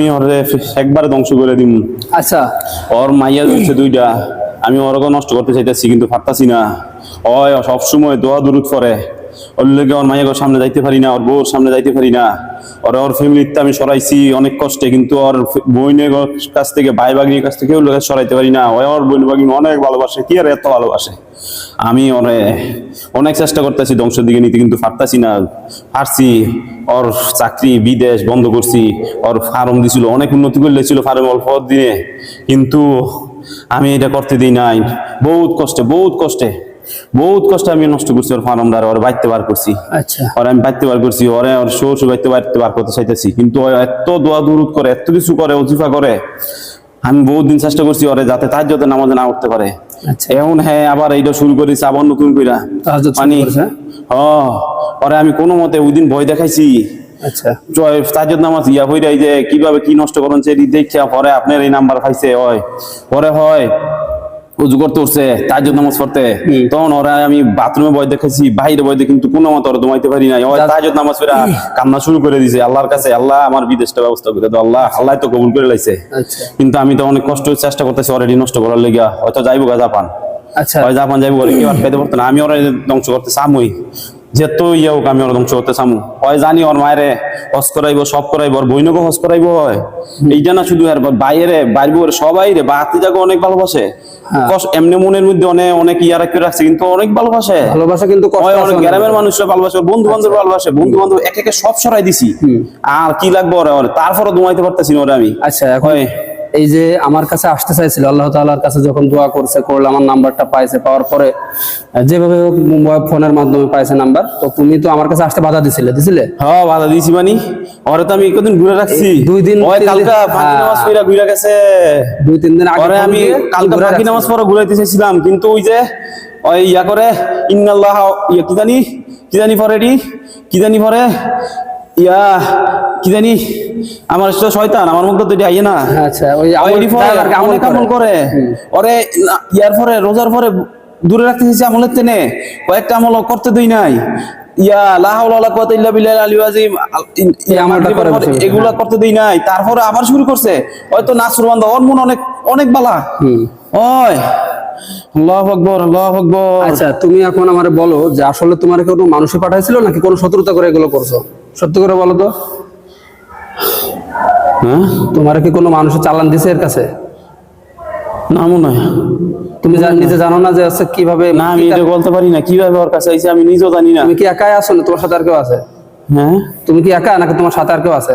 আমি ওরে একবারে ধ্বংস করে দিম। আচ্ছা। ওর মাইয়া হচ্ছে দুইটা। আমি ওরকে নষ্ট করতে চাইতেছি কিন্তু পারতাছি না। ওই সবসময় দোয়া দূরত করে ওর লেগে ওর মাইয়াকে সামনে যাইতে পারি না, ওর বউর সামনে যাইতে পারি না। ওর ওর ফ্যামিলিতে আমি সরাইছি অনেক কষ্টে, কিন্তু ওর বোনের কাছ থেকে, ভাই বাগিনীর কাছ থেকে ওর লোকের সরাইতে পারি না। ওর বোন বাগিনী অনেক ভালোবাসে, কি আর এত ভালোবাসে? আমি ওরে অনেক চেষ্টা করতেছি ধ্বংসের দিকে নিতে, কিন্তু পারতাছি না। পারছি, ওর চাকরি বিদেশ বন্ধ করছি, ওর ফার্ম দিছিল, অনেক উন্নতি করলে ছিল ফার্ম অল্প দিনে। কিন্তু আমি এটা করতে দিই নাই। বহুত কষ্টে বহুত কষ্টে। বহুত কষ্ট আমি নষ্ট করছি ওর ফার্ম দ্বারা ওর বাইতে বার করছি। আচ্ছা। ওরে আমি বাইতে বার করছি ওরে ওর শোর বাইতে বাইতে বার করতে চাইতেছি। কিন্তু এত দোয়া দূরত করে এত কিছু করে অজিফা করে আমি বহুত দিন চেষ্টা করছি ওরে যাতে তার যাতে নামাজে না উঠতে পারে। আচ্ছা। এখন হ্যাঁ আবার এইটা শুরু করেছে আবার নতুন কইরা। মানে হ ওরে আমি কোনো মতে ওই দিন ভয় দেখাইছি। আচ্ছা। জয় তাজুদ নামাজ ইয়া হইরা এই যে কীভাবে কি নষ্ট করুন সে দেখিয়া পরে আপনার এই নাম্বার পাইছে হয়। পরে হয় উজু করতে উঠছে জন্য নামাজ পড়তে। তখন ওরা আমি বাথরুমে বই দেখেছি বাইরে বই দেখে কিন্তু কোনো মতে ওরা দমাইতে পারি নাই। ওই তার জন্য নামাজ পড়া কান্না শুরু করে দিছে আল্লাহর কাছে আল্লাহ আমার বিদেশটা ব্যবস্থা করে দাও আল্লাহ আল্লাহ তো কবুল করে লাইছে। আচ্ছা। কিন্তু আমি তো অনেক কষ্ট চেষ্টা করতেছি অলরেডি নষ্ট করার লেগে হয়তো যাইবো গা জাপান। আচ্ছা। জাপান যাইবো বলে কি আর আটকাইতে পারতো না আমি ওরা ধ্বংস করতে চামুই। যেত ইয়ে হোক আমি ওরা ধ্বংস করতে চামু। হয় জানি ওর মায়েরে হস করাইবো সব করাইবো ওর বইনকে হস করাইবো হয়। এইটা না শুধু আর বাইরে বাইরে ওর সবাই রে বাতি যাকে অনেক ভালোবাসে। হ্যাঁ। এমনি মনের মধ্যে অনেক অনেক ইয়া রাখতে রাখছে কিন্তু অনেক ভালোবাসে। ভালোবাসা কিন্তু অনেক। গ্রামের মানুষরা ভালোবাসে বন্ধু বান্ধব ভালোবাসে বন্ধু বান্ধব এক একে সব সরাই দিছি। আর কি লাগবে ওরা তারপরে দমাইতে পারতেছি ওরে আমি। আচ্ছা এখন হয় এই যে আমার কাছে আসতে চাইছিল আল্লাহ তাআলার কাছে যখন দোয়া করছে করলে আমার নাম্বারটা পাইছে পাওয়ার পরে যেভাবে হোক ফোনের মাধ্যমে পাইছে নাম্বার তো তুমি তো আমার কাছে আসতে বাধা দিছিলে দিছিলে? হ্যাঁ বাধা দিয়েছি মানি ওরে তো আমি কদিন ঘুরে রাখছি। দুই দিন, ওই কালকা ফাঁকি হ্যাঁ। নামাজ ঘুরে গেছে। দুই তিন দিন আগে আমি কালকা ফাঁকি নামাজ পড়া ঘুরাইতে চাইছিলাম কিন্তু ওই যে ওই ইয়া করে ইন্নাল্লাহ ইয়া কি জানি কি জানি পরে কি জানি পরে ইয়া কি জানি আমার তো শয়তান আমার মুখ তো আইয়ে না। আচ্ছা ওই আমল রি আর আমল অনেক করে। ওরে ইয়ার পরে রোজার পরে দূরে রাখতে চাইছি আমলের তেনে। কয়েকটা আমল করতে দিই নাই। ইয়া লা হাওলা ওয়ালা কুওয়াতা ইল্লা বিল্লাহ এগুলা করতে দিই নাই। তারপরে আবার শুরু করছে। হয়তো নাসরুল বান্দা ওর মন অনেক অনেক বালা। ওই। আল্লাহু আকবার আল্লাহু আকবার। আচ্ছা তুমি এখন আমারে বলো যে আসলে তোমার কোনো মানুষে পাঠাইছিল নাকি কোনো শত্রুতা করে এগুলো করছ? সত্যি করে বলো তো। হ্যাঁ? তোমার কি কোনো মানুষের চালান দিছে এর কাছে? না মনে হয়। তুমি জান নিজে জানো না যে আছে কীভাবে না আমি এটা বলতে পারি না। কীভাবে ওর কাছে আইছে আমি নিজেও জানি না। তুমি কি একাই আছো না তোমার সাথে আর কেউ আছে? হ্যাঁ? তুমি কি একা নাকি তোমার সাথে আর কেউ আছে?